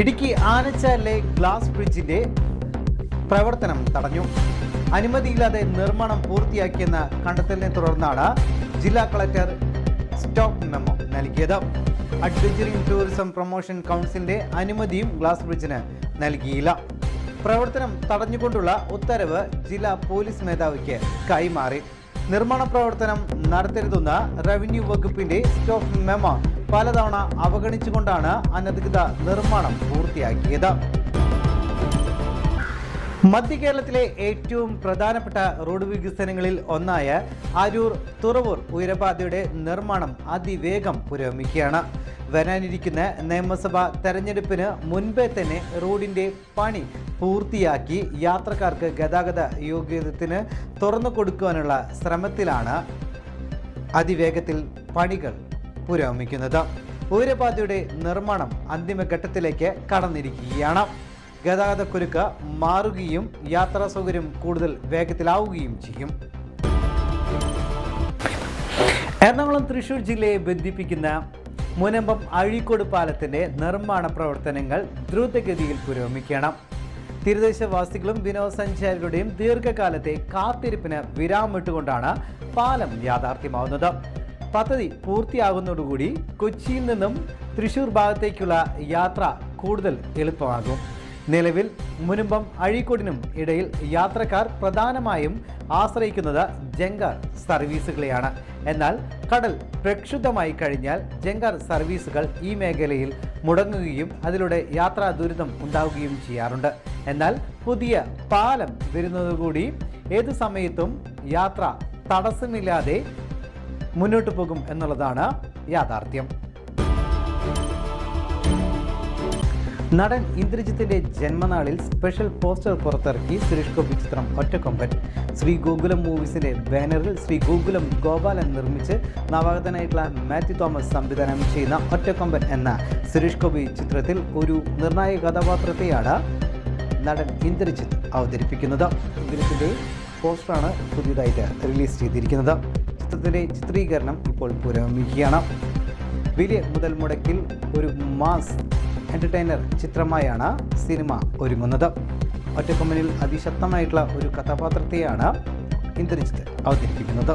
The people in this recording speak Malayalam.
ഇടുക്കി ആനച്ചാലിലെ ഗ്ലാസ് ബ്രിഡ്ജിന്റെ പ്രവർത്തനം തടഞ്ഞു. അനുമതിയില്ലാതെ നിർമ്മാണം പൂർത്തിയാക്കിയെന്ന കണ്ടെത്തലിനെ തുടർന്നാണ് ജില്ലാ കളക്ടർ സ്റ്റോപ്പ് മെമ്മോ നൽകിയത്. അഡ്വഞ്ചറിംഗ് ടൂറിസം പ്രൊമോഷൻ കൗൺസിലിന്റെ അനുമതിയും ഗ്ലാസ് ബ്രിഡ്ജിന് നൽകിയില്ല. പ്രവർത്തനം തടഞ്ഞുകൊണ്ടുള്ള ഉത്തരവ് ജില്ലാ പോലീസ് മേധാവിക്ക് കൈമാറി. നിർമ്മാണ പ്രവർത്തനം നടത്തരുതെന്ന റവന്യൂ വകുപ്പിന്റെ സ്റ്റോപ്പ് മെമ്മോ പലതവണ അവഗണിച്ചുകൊണ്ടാണ് അനധികൃത നിർമ്മാണം പൂർത്തിയാക്കിയത്. മധ്യ കേരളത്തിലെ ഏറ്റവും പ്രധാനപ്പെട്ട റോഡ് വികസനങ്ങളിൽ ഒന്നായ അരൂർ തുറവൂർ ഉയരപാതയുടെ നിർമ്മാണം അതിവേഗം പുരോഗമിക്കുകയാണ്. വരാനിരിക്കുന്ന നിയമസഭാ തെരഞ്ഞെടുപ്പിന് മുൻപേ തന്നെ റോഡിന്റെ പണി പൂർത്തിയാക്കി യാത്രക്കാർക്ക് ഗതാഗത യോഗ്യത്തിന് തുറന്നു കൊടുക്കുവാനുള്ള ശ്രമത്തിലാണ് അതിവേഗത്തിൽ പണികൾ പുരോഗമിക്കുന്നത്. ഊരപാതയുടെ നിർമ്മാണം അന്തിമഘട്ടത്തിലേക്ക് കടന്നിരിക്കുകയാണ്. ഗതാഗതക്കുരുക്ക് മാറുകയും യാത്രാ സൗകര്യം കൂടുതൽ വേഗത്തിലാവുകയും ചെയ്യും. എറണാകുളം തൃശൂർ ജില്ലയെ ബന്ധിപ്പിക്കുന്ന മുനമ്പം അഴീക്കോട് പാലത്തിന്റെ നിർമ്മാണ പ്രവർത്തനങ്ങൾ ദ്രുതഗതിയിൽ പുരോഗമിക്കണം തീരദേശവാസികളും വിനോദസഞ്ചാരികളുടെയും ദീർഘകാലത്തെ കാത്തിരിപ്പിന് വിരാമിട്ടുകൊണ്ടാണ് പാലം യാഥാർത്ഥ്യമാവുന്നത്. പദ്ധതി പൂർത്തിയാകുന്നതോടുകൂടി കൊച്ചിയിൽ നിന്നും തൃശൂർ ഭാഗത്തേക്കുള്ള യാത്ര കൂടുതൽ എളുപ്പമാകും. നിലവിൽ മുനുമ്പം അഴീക്കോടിനും ഇടയിൽ യാത്രക്കാർ പ്രധാനമായും ആശ്രയിക്കുന്നത് ജങ്കർ സർവീസുകളെയാണ്. എന്നാൽ കടൽ പ്രക്ഷുബ്ധമായി കഴിഞ്ഞാൽ ജങ്കർ സർവീസുകൾ ഈ മേഖലയിൽ മുടങ്ങുകയും അതിലൂടെ യാത്രാ ദുരിതം ഉണ്ടാവുകയും ചെയ്യാറുണ്ട്. എന്നാൽ പുതിയ പാലം വരുന്നതുകൂടി ഏത് സമയത്തും യാത്ര തടസ്സമില്ലാതെ മുന്നോട്ട് പോകും എന്നുള്ളതാണ് യാഥാർത്ഥ്യം. നടൻ ഇന്ദ്രജിത്തിന്റെ ജന്മനാളിൽ സ്പെഷ്യൽ പോസ്റ്റർ പുറത്തിറക്കി സുരേഷ് ഗോപി ചിത്രം ഒറ്റക്കൊമ്പൻ. ശ്രീ ഗോകുലം മൂവീസിന്റെ ബാനറിൽ ശ്രീ ഗോകുലം ഗോപാലൻ നിർമ്മിച്ച് നവാഗതനായിട്ടുള്ള മാത്യു തോമസ് സംവിധാനം ചെയ്യുന്ന ഒറ്റക്കൊമ്പൻ എന്ന സുരേഷ് ഗോപി ചിത്രത്തിൽ ഒരു നിർണായക കഥാപാത്രത്തെയാണ് നടൻ ഇന്ദ്രജിത്ത് അവതരിപ്പിക്കുന്നത്. ഇന്ദ്രജിത്തിന്റെ പോസ്റ്ററാണ് പുതിയതായിട്ട് റിലീസ് ചെയ്തിരിക്കുന്നത്. ചിത്രത്തിന്റെ ചിത്രീകരണം ഇപ്പോൾ പുരോഗമിക്കുകയാണ്. വലിയ മുതൽ മുടക്കിൽ ഒരു മാസ് എന്റർടൈനർ ചിത്രമായാണ് സിനിമ ഒരുങ്ങുന്നത്. ഒറ്റക്കൊമ്പനിൽ അതിശക്തമായിട്ടുള്ള ഒരു കഥാപാത്രത്തെയാണ് ഇന്ദ്രജിത്ത് അവതരിപ്പിക്കുന്നത്.